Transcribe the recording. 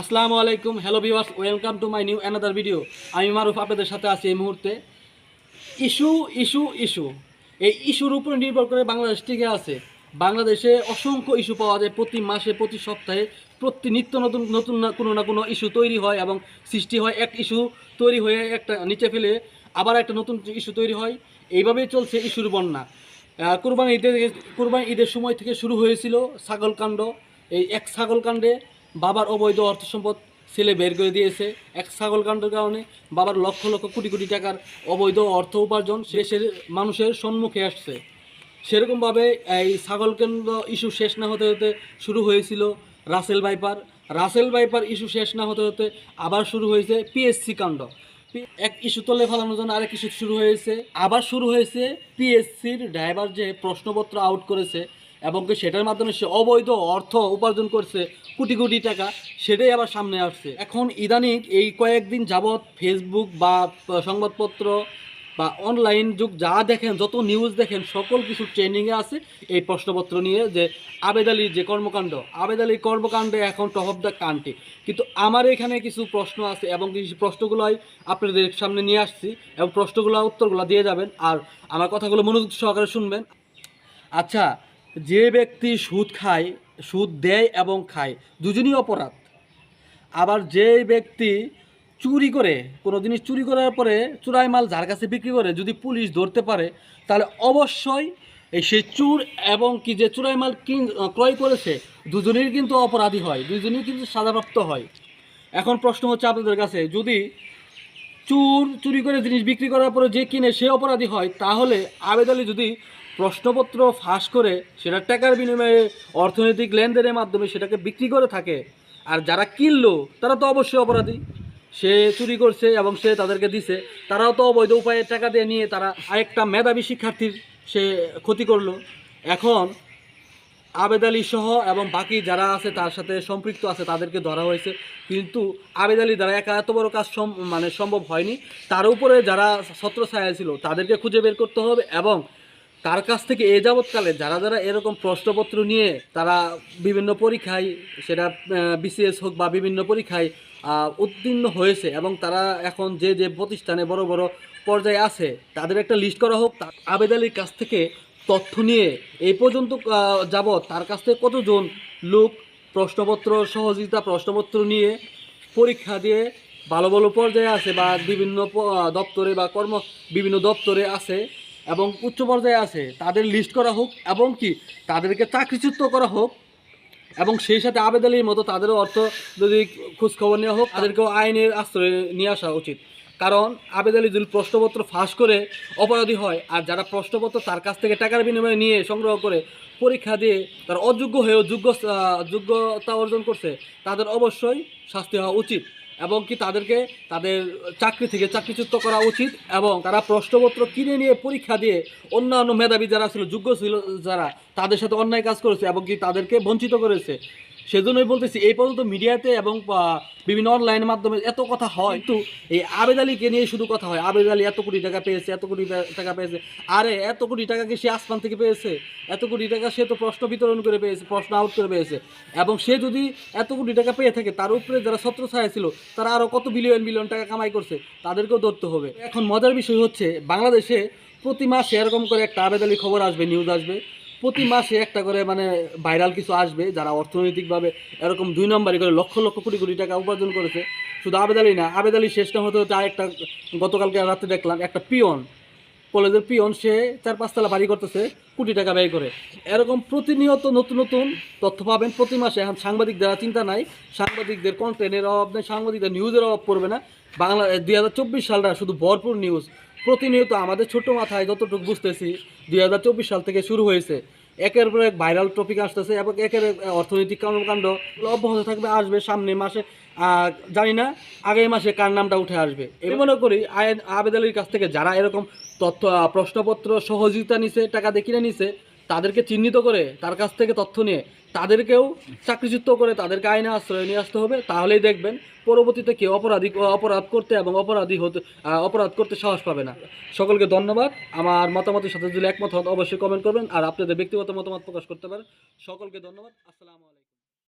আসসালামু আলাইকুম, hello viewers, welcome to my new another video. আমি মারুফ আপনাদের সাথে আছি এই মুহূর্তে। Issue issue issue. এই ইস্যুর উপর নির্ভর করে বাংলাদেশ টিকে আছে। বাংলাদেশে অসংখ্য ইস্যু পাওয়া যায় প্রতি মাসে, প্রতি সপ্তাহে, প্রতি নিত্য নতুন নতুন না, কোনো না কোনো ইস্যু তৈরি হয় এবং সৃষ্টি হয় এক ইস্যু তৈরি হয়ে একটা নিচে ফেলে আবার একটা নতুন ইস্যু তৈরি হয়। এইভাবেই চলছে ইস্যুর বন্যা। কুরবানি ঈদের কুরবানি ঈদের সময় থেকে শুরু হয়েছিল ছাগলকাণ্ড এই এক ছাগলকাণ্ডে বাবার অবৈধ অর্থ সম্পদ ছেলে বের করে দিয়েছে। এক ছাগলকাণ্ডের কারণে বাবার লক্ষ লক্ষ কোটি কোটি টাকার অবৈধ অর্থ উপার্জন দেশের মানুষের সম্মুখে আসছে। সেরকমভাবে এই ছাগলকেন্দ্র ইস্যু শেষ না হতে হতে শুরু হয়েছিল Russell viper Russell viper issue শেষ না হতে হতে আবার শুরু হয়েছে পিএসসি কাণ্ড। এক ইস্যু তলে ফেলানোর জন্য আরেক ইস্যু শুরু হয়েছে। আবার শুরু হয়েছে পিএসসির ড্রাইভার যে প্রশ্নপত্র আউট করেছে এবং কি সেটার মাধ্যমে সে অবৈধ অর্থ উপার্জন করছে কোটি কোটি টাকা, সেটাই আবার সামনে আসছে। এখন ইদানিং এই কয়েকদিন যাবৎ ফেসবুক বা সংবাদপত্র বা অনলাইন যুগ যা দেখেন, যত নিউজ দেখেন, সকল কিছু ট্রেন্ডিংয়ে আছে। এই প্রশ্নপত্র নিয়ে যে আবেদ আলীর যে কর্মকাণ্ড, আবেদ আলীর কর্মকাণ্ডে এখন টপ অফ দ্য কান্ট্রি কিন্তু আমার এখানে কিছু প্রশ্ন আছে এবং কিছু প্রশ্নগুলোই আপনাদের সামনে নিয়ে আসছি এবং প্রশ্নগুলো, উত্তরগুলো দিয়ে যাবেন। আর আমার কথাগুলো মনোযোগ সহকারে শুনবেন। আচ্ছা যে ব্যক্তি সুদ খায়, সুদ দেয় এবং খায়, দুজনই অপরাধ। আবার যে ব্যক্তি চুরি করে, কোনো জিনিস চুরি করার পরে চুরাই মাল যার কাছে বিক্রি করে, যদি পুলিশ ধরতে পারে, তাহলে অবশ্যই এই সে চুর এবং কি যে চুরাই মাল কিন, ক্রয় করেছে, দুজনেরই কিন্তু অপরাধী হয় দুজনেই কিন্তু সাজাপ্রাপ্ত হয়। এখন প্রশ্ন হচ্ছে আপনাদের কাছে, যদি চুর চুরি করে জিনিস বিক্রি করার পরে যে কিনে সে অপরাধী হয়, তাহলে আবেদ আলী যদি প্রশ্নপত্র ফাঁস করে সেটা টাকার বিনিময়ে অর্থনৈতিক লেনদেনের মাধ্যমে সেটাকে বিক্রি করে থাকে, আর যারা কিনলো, তারা তো অবশ্যই অপরাধী। সে চুরি করছে এবং সে তাদেরকে দিছে, তারাও তো অবৈধ উপায়ে টাকা দিয়ে নিয়ে তারা আরেকটা মেধাবী শিক্ষার্থীর সে ক্ষতি করল। এখন আবেদ আলী সহ এবং বাকি যারা আছে, তার সাথে সম্পৃক্ত আছে, তাদেরকে ধরা হয়েছে। কিন্তু আবেদ আলী দ্বারা একা এত বড় কাজ মানে সম্ভব হয়নি। তার উপরে যারা ছত্র ছায়া ছিল, তাদেরকে খুঁজে বের করতে হবে এবং তার কাছ থেকে এ যাবৎকালে যারা যারা এরকম প্রশ্নপত্র নিয়ে তারা বিভিন্ন পরীক্ষায়, সেটা বিসিএস হোক বা বিভিন্ন পরীক্ষায় উত্তীর্ণ হয়েছে এবং তারা এখন যে যে প্রতিষ্ঠানে বড় বড় পর্যায়ে আছে, তাদের একটা লিস্ট করা হোক। আবেদ আলীর কাছ থেকে তথ্য নিয়ে এই পর্যন্ত যাবৎ তার কাছ থেকে কতজন লোক প্রশ্নপত্র, সহযোগিতা প্রশ্নপত্র নিয়ে পরীক্ষা দিয়ে ভালো ভালো পর্যায়ে আছে বা বিভিন্ন দপ্তরে বা কর্ম, বিভিন্ন দপ্তরে আছে এবং উচ্চ পর্যায়ে আছে, তাদের লিস্ট করা হোক এবং কি তাদেরকে চাকরিচ্যুত করা হোক এবং সেই সাথে আবেদ আলীর মতো তাদেরও অর্থ যদি খোঁজখবর নেওয়া হোক, তাদেরকেও আইনের আশ্রয়ে নিয়ে আসা উচিত। কারণ আবেদ আলী যদি প্রশ্নপত্র ফাঁস করে অপরাধী হয়, আর যারা প্রশ্নপত্র তার কাছ থেকে টাকার বিনিময়ে নিয়ে সংগ্রহ করে পরীক্ষা দিয়ে তার অযোগ্য হয়েও যোগ্য যোগ্যতা অর্জন করছে, তাদের অবশ্যই শাস্তি হওয়া উচিত এবং কি তাদেরকে তাদের চাকরি থেকে চাকরিচ্যুত করা উচিত এবং তারা প্রশ্নপত্র কিনে নিয়ে পরীক্ষা দিয়ে অন্যান্য মেধাবী যারা ছিল, যোগ্য ছিল যারা, তাদের সাথে অন্যায় কাজ করেছে এবং কি তাদেরকে বঞ্চিত করেছে। সেজন্যই বলতেছি এই পর্যন্ত মিডিয়াতে এবং বিভিন্ন অনলাইনের মাধ্যমে এত কথা হয়। কিন্তু এই আবেদ আলীকে নিয়ে শুধু কথা হয় আবেদ আলী এত কোটি টাকা পেয়েছে এত কোটি টাকা পেয়েছে। আরে এত কোটি টাকা কি সে আসমান থেকে পেয়েছে? এত কোটি টাকা সে তো প্রশ্ন বিতরণ করে পেয়েছে প্রশ্ন আউট করে পেয়েছে। এবং সে যদি এত কোটি টাকা পেয়ে থাকে তার উপরে যারা ছত্রছায়া ছিল তারা আরও কত বিলিয়ন বিলিয়ন টাকা কামাই করছে তাদেরকেও ধরতে হবে। এখন মজার বিষয় হচ্ছে বাংলাদেশে প্রতি মাসে এরকম করে একটা আবেদ আলী খবর আসবে নিউজ আসবে। প্রতি মাসে একটা করে মানে ভাইরাল কিছু আসবে, যারা অর্থনৈতিকভাবে এরকম দুই নম্বরই করে লক্ষ লক্ষ কোটি কোটি টাকা উপার্জন করেছে। শুধু আবেদ আলী না, আবেদ আলী শেষ না হতে হতে আরেকটা গতকালকে রাতে দেখলাম, একটা পিয়ন, কলেজের পিয়ন, সে চার পাঁচতলা বাড়ি করতেছে, কোটি টাকা ব্যয় করে। এরকম প্রতিনিয়ত নতুন নতুন তথ্য পাবেন প্রতি মাসে। এখন সাংবাদিকদের চিন্তা নাই, সাংবাদিকদের কন্টেন্টের অভাব নেই, সাংবাদিকদের নিউজের অভাব পড়বে না। বাংলা দুই হাজার চব্বিশ সালটা শুধু ভরপুর নিউজ প্রতিনিয়ত আমাদের ছোট মাথায় যতটুকু বুঝতেছি, দুই হাজার চব্বিশ সাল থেকে শুরু হয়েছে। একের পর এক ভাইরাল টপিক আসতেছে এবং একের এক অর্থনৈতিক কর্মকাণ্ড অব্যাহত থাকবে, আসবে সামনে মাসে। জানি না আগের মাসে কার নামটা উঠে আসবে। আমি মনে করি, আয় আবেদ কাছ থেকে যারা এরকম তথ্য প্রশ্নপত্র সহযোগিতা নিছে, টাকা দিয়ে কিনে নিছে তাদেরকে চিহ্নিত করে তার কাছ থেকে তথ্য নিয়ে তাদেরকেও চাকরিচ্যুত করে তাদেরকে আইনে আশ্রয় নিয়ে আসতে হবে, তাহলেই দেখবেন পরবর্তীতে কেউ অপরাধী, অপরাধ করতে এবং অপরাধী হতে অপরাধ করতে সাহস পাবে না। সকলকে ধন্যবাদ। আমার মতামতের সাথে যদি একমত হন, অবশ্যই কমেন্ট করবেন। আর আপনাদের ব্যক্তিগত মতামত প্রকাশ করতে পারেন। সকলকে ধন্যবাদ। আসসালামু আলাইকুম।